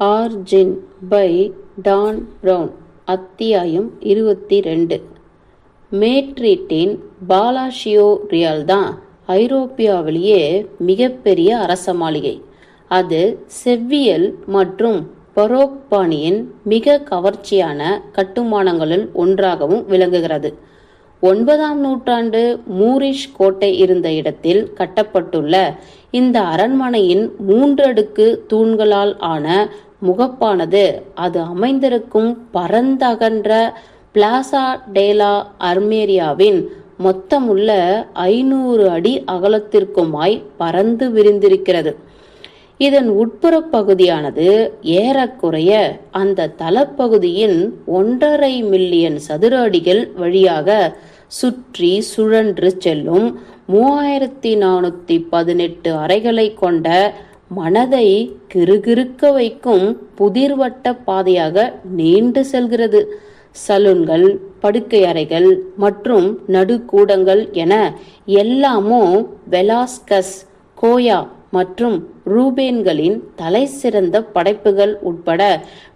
Origin by Don brown அத்தியாயம் இருபத்தி ரெண்டு மேட்ரிட்டின் பாலாஷியோ ரியால் தான் ஐரோப்பியாவிலேயே மிகப்பெரிய அரச மாளிகை. அது செவ்வியல் மற்றும் பரோக் பாணியின் மிக கவர்ச்சியான கட்டுமானங்களில் ஒன்றாகவும் விளங்குகிறது. ஒன்பதாம் நூற்றாண்டு மூரிஷ் கோட்டை இருந்த இடத்தில் கட்டப்பட்டுள்ள இந்த அரண்மனையின் மூன்றடுக்கு தூண்களால் ஆன முகப்பானது. அது அமைந்திருக்கும் பரந்தகன்ற பிளாசா டேலா அர்மேரியாவின் மொத்தமுள்ள ஐநூறு அடி அகலத்திற்குமாய் பறந்து விரிந்திருக்கிறது. இதன் உட்புற பகுதியானது ஏறக்குறைய அந்த தளப்பகுதியின் ஒன்றரை மில்லியன் சதுர அடிகள் வழியாக சுற்றி சுழன்று செல்லும் மூவாயிரத்தி நானூத்தி பதினெட்டு அறைகளை கொண்ட மனதை கிறுகிறுக்க வைக்கும் புதிர்வட்ட பாதையாக நீண்டு செல்கிறது. சலூன்கள் படுக்கை அறைகள் மற்றும் நடுக்கூடங்கள் என எல்லாமோ வெலாஸ்கஸ் கோயா மற்றும் ரூபேன்களின் தலை சிறந்த படைப்புகள் உட்பட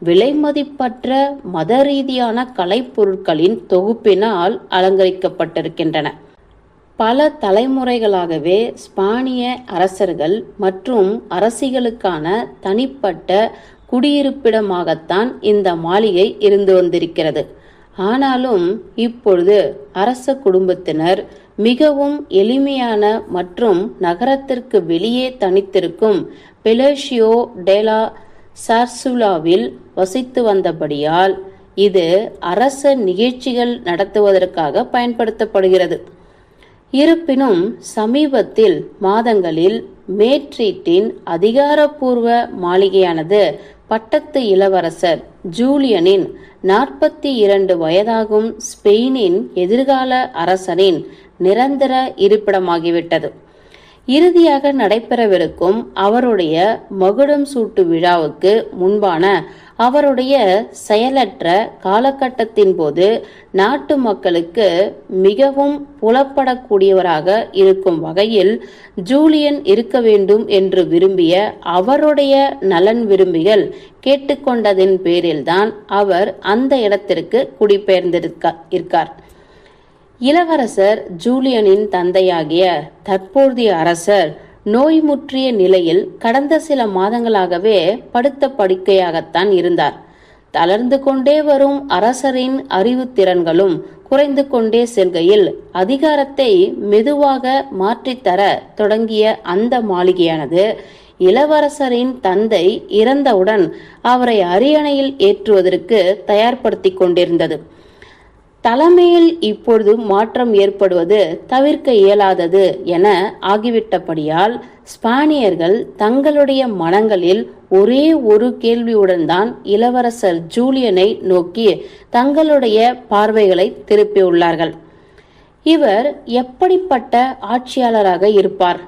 விலைமதிப்பற்ற மத ரீதியான கலைப்பொருட்களின் தொகுப்பினால் அலங்கரிக்கப்பட்டிருக்கின்றன. பல தலைமுறைகளாகவே ஸ்பானிய அரசர்கள் மற்றும் அரசிகளுக்கான தனிப்பட்ட குடியிருப்பிடமாகத்தான் இந்த மாளிகை இருந்து வந்திருக்கிறது. ஆனாலும் இப்பொழுது அரச குடும்பத்தினர் மிகவும் எளிமையான மற்றும் நகரத்திற்கு வெளியே தனித்திருக்கும் பெலேஷியோ டேலா சார்சுலாவில் வசித்து வந்தபடியால் இது அரச நிகழ்ச்சிகள் நடத்துவதற்காக பயன்படுத்தப்படுகிறது. இருப்பினும் சமீபத்தில் மாதங்களில் மேட்ரீட்டின் அதிகாரப்பூர்வ மாளிகையானது பட்டத்து இளவரசர் ஜூலியனின் நாற்பத்தி இரண்டு வயதாகும் ஸ்பெயினின் எதிர்கால அரசனின் நிரந்தர இருப்பிடமாகிவிட்டது. இறுதியாக நடைபெறவிருக்கும் அவருடைய மகுடம் சூட்டு விழாவுக்கு முன்பான அவருடைய செயலற்ற காலகட்டத்தின் போது நாட்டு மக்களுக்கு மிகவும் புலப்படக்கூடியவராக இருக்கும் வகையில் ஜூலியன் இருக்க வேண்டும் என்று விரும்பிய அவருடைய நலன் விரும்பிகள் கேட்டுக்கொண்டதின் பேரில்தான் அவர் அந்த இடத்திற்கு குடிபெயர்ந்திருக்க இருக்கார். இளவரசர் ஜூலியனின் தந்தையாகிய தற்போதைய அரசர் நோய் முற்றிய நிலையில் கடந்த சில மாதங்களாகவே படுத்த படுக்கையாகத்தான் இருந்தார். தளர்ந்து கொண்டே வரும் அரசரின் அறிவு திறன்களும் குறைந்து கொண்டே செல்கையில் அதிகாரத்தை மெதுவாக மாற்றித்தர தொடங்கிய அந்த மாளிகையானது இளவரசரின் தந்தை இறந்தவுடன் அவரை அரியணையில் ஏற்றுவதற்கு தயார்படுத்தி கொண்டிருந்தது. தலைமையில் இப்பொழுது மாற்றம் ஏற்படுவது தவிர்க்க இயலாதது என ஆகிவிட்டபடியால் ஸ்பானியர்கள் தங்களுடைய மனங்களில் ஒரே ஒரு கேள்வியுடன் தான் இளவரசர் ஜூலியனை நோக்கி தங்களுடைய பார்வைகளை திருப்பியுள்ளார்கள். இவர் எப்படிப்பட்ட ஆட்சியாளராக இருப்பார்?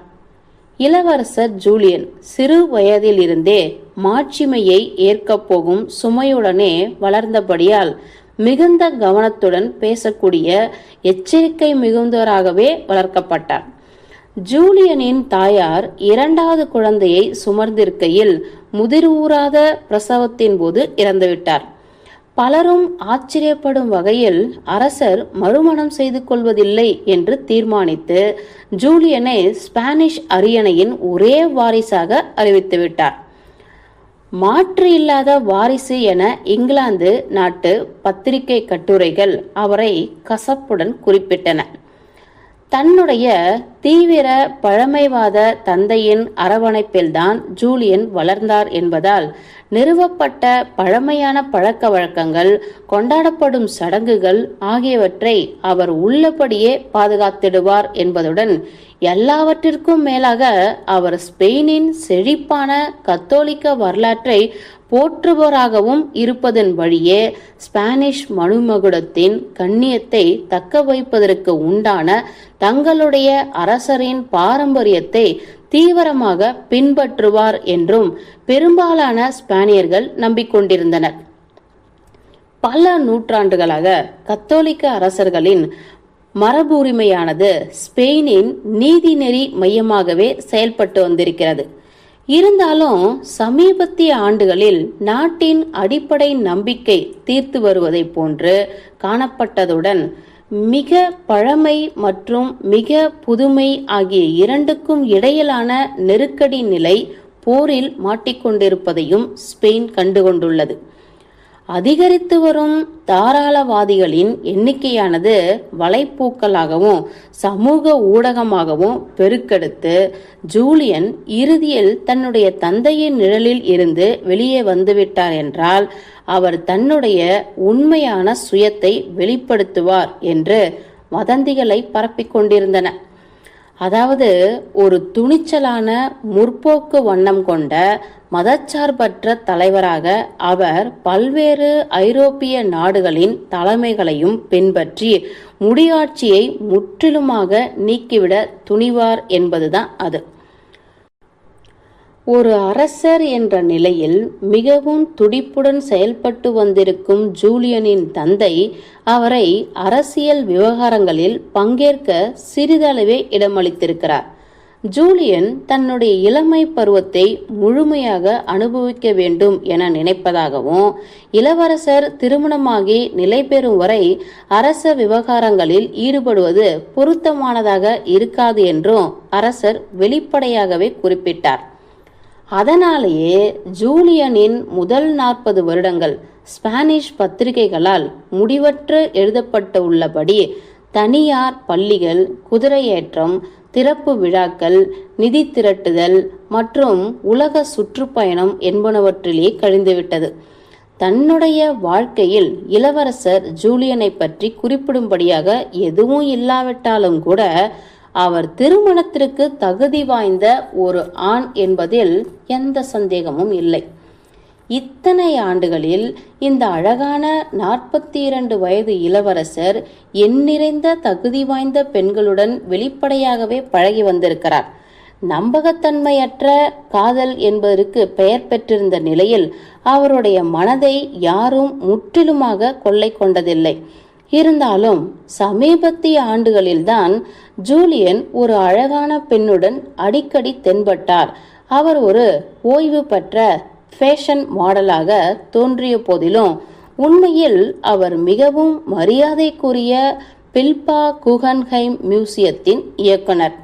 இளவரசர் ஜூலியன் சிறு வயதிலிருந்தே மாட்சிமையை ஏற்கப் போகும் சுமையுடனே வளர்ந்தபடியால் மிகுந்த கவனத்துடன் பேசக்கூடிய எச்சரிக்கை மிகுந்தவராகவே வளர்க்கப்பட்டார். ஜூலியனின் தாயார் இரண்டாவது குழந்தையை சுமர்ந்திருக்கையில் முதிர்வூராத பிரசவத்தின் போது இறந்துவிட்டார். பலரும் ஆச்சரியப்படும் வகையில் அரசர் மறுமணம் செய்து கொள்வதில்லை என்று தீர்மானித்து ஜூலியனை ஸ்பானிஷ் அரியணையின் ஒரே வாரிசாக அறிவித்துவிட்டார். மாற்று இல்லாத வாரிசு என இங்கிலாந்து நாட்டு பத்திரிகை கட்டுரைகள் அவரை கசப்புடன் குறிப்பிட்டன. தன்னுடைய தீவிர பழமைவாத தந்தையின் அரவணைப்பில்தான் ஜூலியன் வளர்ந்தார் என்பதால் நிறுவப்பட்ட பழமையான பழக்க வழக்கங்கள் கொண்டாடப்படும் சடங்குகள் ஆகியவற்றை அவர் உள்ளபடியே பாதுகாத்திடுவார் என்பதுடன் எல்லாவற்றிற்கும் மேலாக அவர் ஸ்பெயினின் செழிப்பான கத்தோலிக்க வரலாற்றை போற்றுபவராகவும் இருப்பதன் வழியே ஸ்பானிஷ் மனுமகுடத்தின் கண்ணியத்தை தக்க வைப்பதற்கு உண்டான தங்களுடைய அரசரின் பாரம்பரியத்தை தீவிரமாக பின்பற்றுவார் என்றும் பெரும்பாலான ஸ்பானியர்கள் நம்பிக்கொண்டிருந்தனர். பல நூற்றாண்டுகளாக கத்தோலிக்க அரசர்களின் மரபுரிமையானது ஸ்பெயினின் நீதிநெறி மையமாகவே செயல்பட்டு வந்திருக்கிறது. இருந்தாலும் சமீபத்திய ஆண்டுகளில் நாட்டின் அடிப்படை நம்பிக்கை தீர்த்து வருவதைப் போன்று காணப்பட்டதுடன் மிக பழமை மற்றும் மிக புதுமை ஆகிய இரண்டுக்கும் இடையிலான நெருக்கடி நிலை போரில் மாட்டிக்கொண்டிருப்பதையும் ஸ்பெயின் கண்டுகொண்டுள்ளது. அதிகரித்து வரும் தாராளவாதிகளின் எண்ணிக்கையானது வலைப்பூக்களாகவும் சமூக ஊடகமாகவும் பெருக்கெடுத்து ஜூலியன் இறுதியில் தன்னுடைய தந்தையின் நிழலில் இருந்து வெளியே வந்துவிட்டார் என்றால் அவர் தன்னுடைய உண்மையான சுயத்தை வெளிப்படுத்துவார் என்று வதந்திகளை பரப்பிக் கொண்டிருந்தன. அதாவது ஒரு துணிச்சலான முற்போக்கு வண்ணம் கொண்ட மதச்சார்பற்ற தலைவராக அவர் பல்வேறு ஐரோப்பிய நாடுகளின் தலைமைகளையும் பின்பற்றி முடியாட்சியை முற்றிலுமாக நீக்கிவிட துணிவார் என்பதுதான் அது. ஒரு அரசர் என்ற நிலையில் மிகவும் துடிப்புடன் செயல்பட்டு வந்திருக்கும் ஜூலியனின் தந்தை அவரை அரசியல் விவகாரங்களில் பங்கேற்க சிறிதளவே இடமளித்திருக்கிறார். ஜூலியன் தன்னுடைய இளமை பருவத்தை முழுமையாக அனுபவிக்க வேண்டும் என நினைப்பதாகவும் இளவரசர் திருமணமாகி நிலை பெறும் வரை அரச விவகாரங்களில் ஈடுபடுவது பொருத்தமானதாக இருக்காது என்றும் அரசர் வெளிப்படையாகவே குறிப்பிட்டார். அதனாலேயே ஜூலியனின் முதல் நாற்பது வருடங்கள் ஸ்பானிஷ் பத்திரிகைகளால் முடிவற்று எழுதப்பட்டு உள்ளபடி தனியார் பள்ளிகள் குதிரையேற்றம் திறப்பு விழாக்கள் நிதி திரட்டுதல் மற்றும் உலக சுற்றுப்பயணம் என்பனவற்றிலே கழிந்துவிட்டது. தன்னுடைய வாழ்க்கையில் இளவரசர் ஜூலியனை பற்றி குறிப்பிடும்படியாக எதுவும் இல்லாவிட்டாலும் கூட அவர் திருமணத்திற்கு தகுதி வாய்ந்த ஒரு ஆண் என்பதில் எந்த சந்தேகமும் இல்லை. இத்தனை ஆண்டுகளில் இந்த அழகான நாற்பத்தி இரண்டு வயது இளவரசர் எண்ணிறைந்த தகுதி வாய்ந்த பெண்களுடன் வெளிப்படையாகவே பழகி வந்திருக்கிறார். நம்பகத்தன்மையற்ற காதல் என்பதற்கு பெயர் பெற்றிருந்த நிலையில் அவருடைய மனதை யாரும் முற்றிலுமாக கொள்ளை கொண்டதில்லை. இருந்தாலும் சமீபத்திய ஆண்டுகளில்தான் ஜூலியன் ஒரு அழகான பெண்ணுடன் அடிக்கடி தென்பட்டார். அவர் ஒரு ஓய்வு பெற்ற ஃபேஷன் மாடலாக தோன்றிய போதிலும் உண்மையில் அவர் மிகவும் மரியாதைக்குரிய பில்பா குகன்ஹைம் மியூசியத்தின் இயக்குனர்.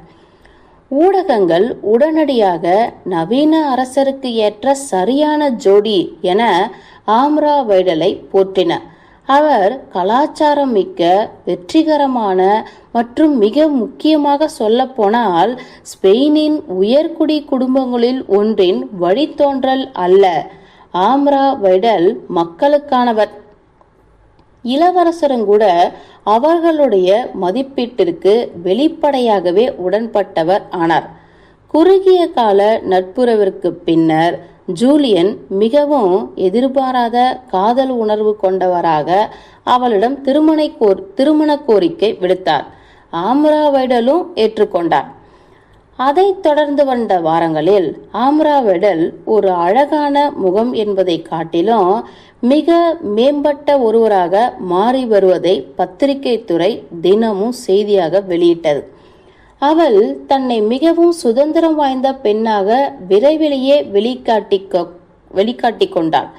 ஊடகங்கள் உடனடியாக நவீன அரசருக்கு ஏற்ற சரியான ஜோடி என ஆம்ரா வைடலை போற்றின. அவர் கலாச்சாரம் மிக்க வெற்றிகரமான மற்றும் மிக முக்கியமாக சொல்லப்போனால் ஸ்பெயினின் உயர்குடி குடும்பங்களில் ஒன்றின் வழித்தோன்றல் அல்ல. ஆம்ரா வைடல் மக்களுக்கானவர். இளவரசரும் கூட அவர்களுடைய மதிப்பீட்டிற்கு வெளிப்படையாகவே உடன்பட்டவர் ஆனார். குறுகிய கால நட்புறவிற்கு பின்னர் ஜூலியன் மிகவும் எதிர்பாராத காதல் உணர்வு கொண்டவராக அவளிடம் திருமண கோர் திருமண கோரிக்கை விடுத்தார். ஆம்ரா வைடலும் ஏற்றுக்கொண்டார். அதைத் தொடர்ந்து வந்த வாரங்களில் ஆம்ராவிடல் ஒரு அழகான முகம் என்பதை காட்டிலும் மிக மேம்பட்ட ஒருவராக மாறி வருவதை பத்திரிகை துறை தினமும் செய்தியாக வெளியிட்டது. அவள் தன்னை மிகவும் சுதந்திரம் வாய்ந்த பெண்ணாக விரைவிலேயே வெளிக்காட்டிக்க வெளிக்காட்டிக் கொண்டாள்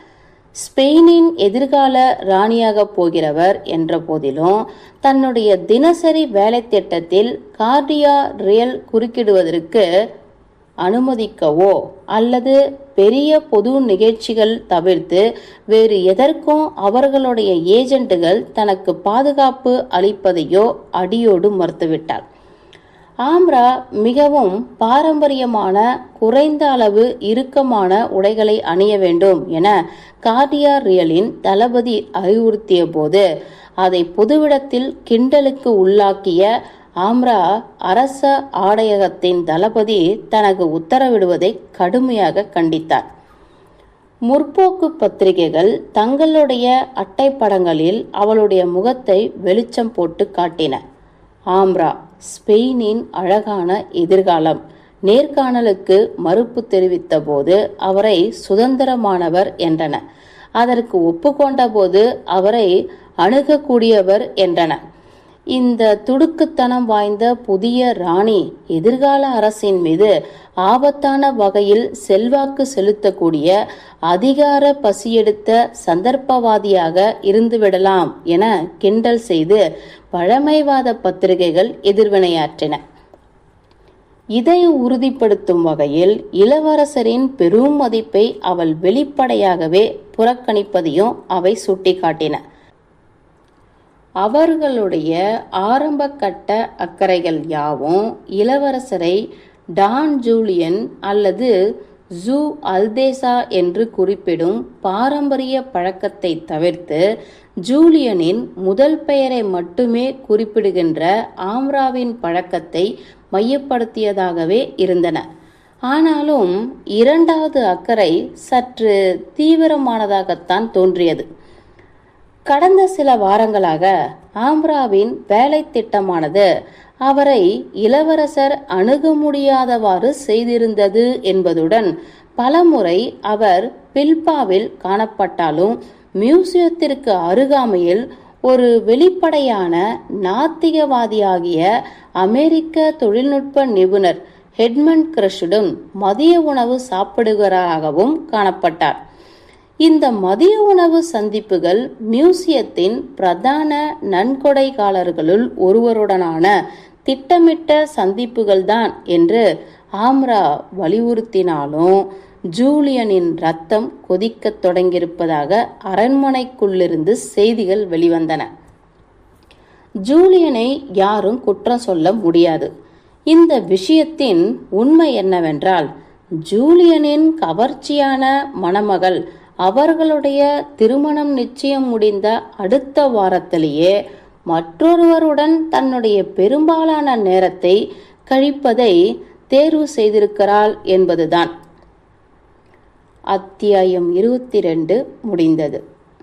ஸ்பெயினின் எதிர்கால ராணியாக போகிறவர் என்ற போதிலும் தன்னுடைய தினசரி வேலை திட்டத்தில் கார்டியா ரியல் குறுக்கிடுவதற்கு அனுமதிக்கவோ அல்லது பெரிய பொது நிகழ்ச்சிகள் தவிர்த்து வேறு எதற்கும் அவர்களுடைய ஏஜென்ட்டுகள் தனக்கு பாதுகாப்பு அளிப்பதையோ அடியோடு மறுத்துவிட்டார் ஆம்ரா மிகவும் பாரம்பரியமான குறைந்த அளவு இறுக்கமான உடைகளை அணிய வேண்டும் என கார்டியா ரியலின் தளபதி அறிவுறுத்திய போது அதை பொதுவிடத்தில் கிண்டலுக்கு உள்ளாக்கிய ஆம்ரா அரச ஆடையகத்தின் தளபதி தனக்கு உத்தரவிடுவதை கடுமையாக கண்டித்தார். முற்போக்கு பத்திரிகைகள் தங்களுடைய அட்டைப்படங்களில் அவளுடைய முகத்தை வெளிச்சம் போட்டு காட்டின. ஆம்ரா ஸ்பெயினின் அழகான எதிர்காலம். நேர்காணலுக்கு மறுப்பு தெரிவித்த போது அவரை சுதந்திரமானவர் என்றன. அதற்கு ஒப்புக்கொண்ட போது அவரை அணுகக்கூடியவர் என்றன. இந்த துடுக்குத்தனம் வாய்ந்த புதிய ராணி எதிர்கால அரசின் மீது ஆபத்தான வகையில் செல்வாக்கு செலுத்தக்கூடிய அதிகார பசியெடுத்த சந்தர்ப்பவாதியாக இருந்துவிடலாம் என கிண்டல் செய்து பழமைவாத பத்திரிகைகள் எதிர்வினையாற்றின. இதை உறுதிப்படுத்தும் வகையில் இளவரசரின் பெரும் மதிப்பை அவள் வெளிப்படையாகவே புறக்கணிப்பதையும் அவை சுட்டிக்காட்டின. அவர்களுடைய ஆரம்ப கட்ட அக்கறைகள் யாவும் இளவரசரை டான் ஜூலியன் அல்லது ஜூ அல்தேசா என்று குறிப்பிடும் பாரம்பரிய பழக்கத்தை தவிர்த்து ஜூலியனின் முதல் பெயரை மட்டுமே குறிப்பிடுகின்ற ஆம்ராவின் பழக்கத்தை மையப்படுத்தியதாகவே இருந்தன. ஆனாலும் இரண்டாவது அக்கறை சற்று தீவிரமானதாகத்தான் தோன்றியது. கடந்த சில வாரங்களாக ஆம்ராவின் வேலை திட்டமானது அவரை இளவரசர் அணுக முடியாதவாறு செய்திருந்தது என்பதுடன் பலமுறை அவர் பில்பாவில் காணப்பட்டாலும் மியூசியத்திற்கு அருகாமையில் ஒரு வெளிப்படையான நாத்திகவாதியாகிய அமெரிக்க தொழில்நுட்ப நிபுணர் ஹெட்மண்ட் கிரஷுடன் மதிய உணவு சாப்பிடுகிறாராகவும் காணப்பட்டார். இந்த மதிய உணவு சந்திப்புகள் மியூசியத்தின் பிரதான நன்கொடைகாரர்களுள் ஒருவருடனான திட்டமிட்ட சந்திப்புகள்தான் என்று ஆம்ரா வலியுறுத்தினாலும் ஜூலியனின் ரத்தம் கொதிக்கத் தொடங்கியிருப்பதாக அரண்மனைக்குள்ளிருந்து செய்திகள் வெளிவந்தன. ஜூலியனை யாரும் குற்றம் சொல்ல முடியாது. இந்த விஷயத்தின் உண்மை என்னவென்றால் ஜூலியனின் கவர்ச்சியான மணமகள் அவர்களுடைய திருமணம் நிச்சயம் முடிந்த அடுத்த வாரத்திலேயே மற்றொருவருடன் தன்னுடைய பெரும்பாலான நேரத்தை கழிப்பதை தேர்வு செய்திருக்கிறாள் என்பதுதான். அத்தியாயம் இருபத்தி ரெண்டு முடிந்தது.